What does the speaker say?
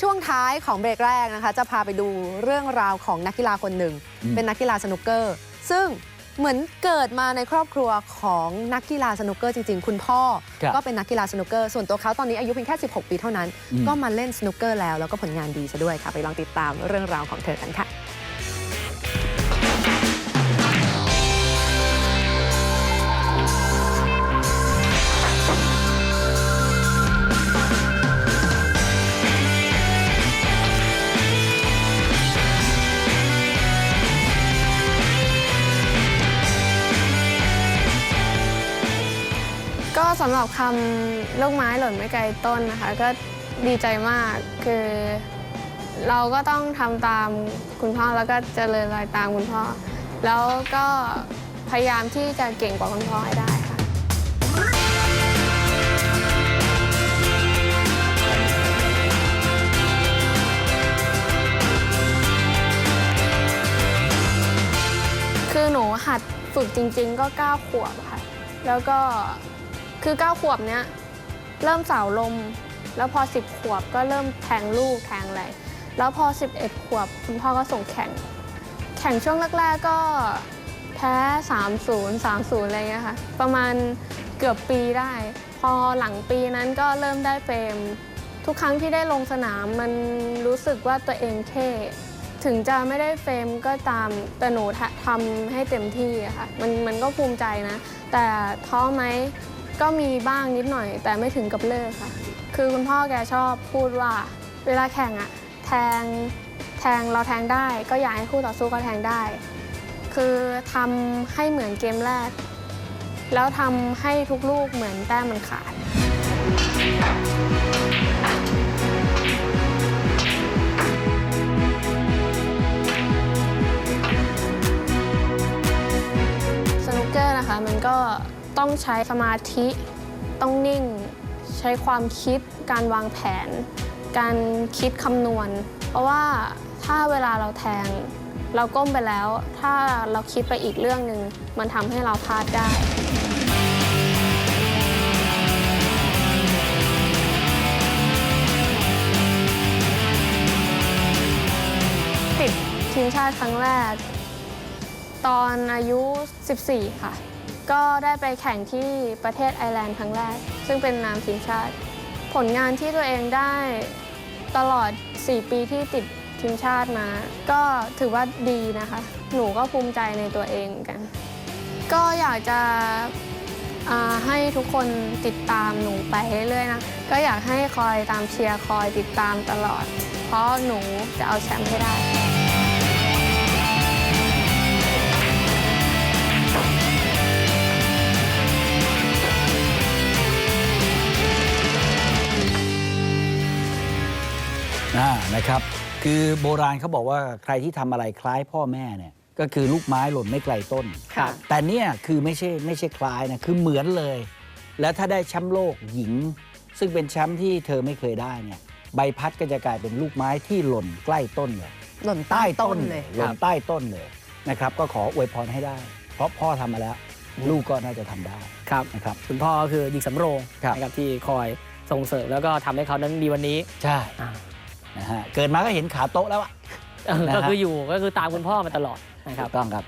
ช่วงท้ายของเบรกแรกนะคะ จะพาไปดูเรื่องราวของนักกีฬาคนหนึ่งอืมเป็นนักกีฬาสนุกเกอร์ ซึ่งเหมือนเกิดมาในครอบครัวของนักกีฬาสนุกเกอร์จริง ๆ คุณพ่อครับก็เป็นนักกีฬาสนุกเกอร์ ส่วนตัวเขาตอนนี้อายุเพียงแค่ 16 ปีเท่านั้นอืมก็มาเล่นสนุกเกอร์แล้วแล้วก็ผลงานดีซะด้วยค่ะ ไปลองติดตามเรื่องราวของเธอกันค่ะ สำหรับคำลูกไม้หล่นไม่ไกลต้นนะคะ ก็ดีใจมากคือ เราก็ต้องทำตามคุณพ่อแล้วก็เจริญรอยตามคุณพ่อ แล้วก็พยายามที่จะเก่งกว่าคุณพ่อให้ได้ค่ะ คือหนูหัดฝึกจริง ๆ ก็ 9 ขวบค่ะ แล้วก็ คือ 9 ขวบเนี้ยเริ่มสาวลม แล้วพอ 10 ขวบก็เริ่มแทงลูกแทงอะไร แล้วพอ 11 ขวบคุณพ่อก็ส่งแข่ง แข่งช่วงแรกๆก็แพ้ 3-0 3-0 อะไรเงี้ยค่ะ ประมาณเกือบปีได้ พอหลังปีนั้นก็เริ่มได้เฟรม ทุกครั้งที่ได้ลงสนามมันรู้สึกว่าตัวเองเท่ถึงจะไม่ได้เฟรมก็ตามแต่หนูทำให้เต็มที่อะค่ะมันมันก็ภูมิใจนะ แต่ท้อไหม ก็มีบ้างนิดหน่อย แต่ไม่ถึงกับเลิกค่ะ คือคุณพ่อแกชอบพูดว่า เวลาแข่งอะแทงแทงเราแทงได้ ก็อยากให้คู่ต่อสู้ก็แทงได้ คือทำให้เหมือนเกมแรก แล้วทำให้ทุกลูกเหมือนแต้มมันขาดสนุกเกอร์นะคะมันก็ ต้องใช้สมาธิต้องนิ่ง ใช้ความคิด การวางแผน การคิดคำนวณ เพราะว่าถ้าเวลาเราแทง เราก้มไปแล้ว ถ้าเราคิดไปอีกเรื่องหนึ่งมันทำให้เราพลาดได้ติดทีมชาติครั้งแรก ตอนอายุ 14 ค่ะ ก็ได้ไปแข่งที่ประเทศไอร์แลนด์ครั้งแรก ซึ่งเป็นนามทีมชาติ ผลงานที่ตัวเองได้ตลอด 4 ปีที่ติดทีมชาติมา ก็ถือว่าดีนะคะ หนูก็ภูมิใจในตัวเองกัน ก็อยากจะให้ทุกคนติดตามหนูไปเรื่อยๆนะ ก็อยากให้คอยตามเชียร์คอยติดตามตลอด เพราะหนูจะเอาแชมป์ให้ได้ อ่านะครับคือโบราณเขาบอกว่าใครที่ทำอะไรคล้ายพ่อแม่เนี่ยก็คือลูกไม้หล่นไม่ไกลต้น ค่ะ แต่เนี่ยคือไม่ใช่ไม่ใช่คล้ายนะคือเหมือนเลย แล้วถ้าได้แชมป์โลกหญิง ซึ่งเป็นแชมป์ที่เธอไม่เคยได้เนี่ยใบพัดก็จะกลายเป็นลูกไม้ที่หล่นใกล้ต้นเลยหล่นใต้ต้นเลย หล่นใต้ต้นเลยนะครับก็ขออวยพรให้ได้ เพราะพ่อทำมาแล้ว ลูกก็น่าจะทำได้ครับ นะครับ คุณพ่อก็คือหญิงสำโรงครับ นะครับที่คอยส่งเสริมแล้วก็ทำให้เขานั้นมีวันนี้ใช่ อ่า นะฮะเกิดมาก็เห็นขาโต๊ะแล้วอะ เออนะฮะ ก็คืออยู่ก็คือตามคุณพ่อมาตลอดนะครับ ถูกต้องครับ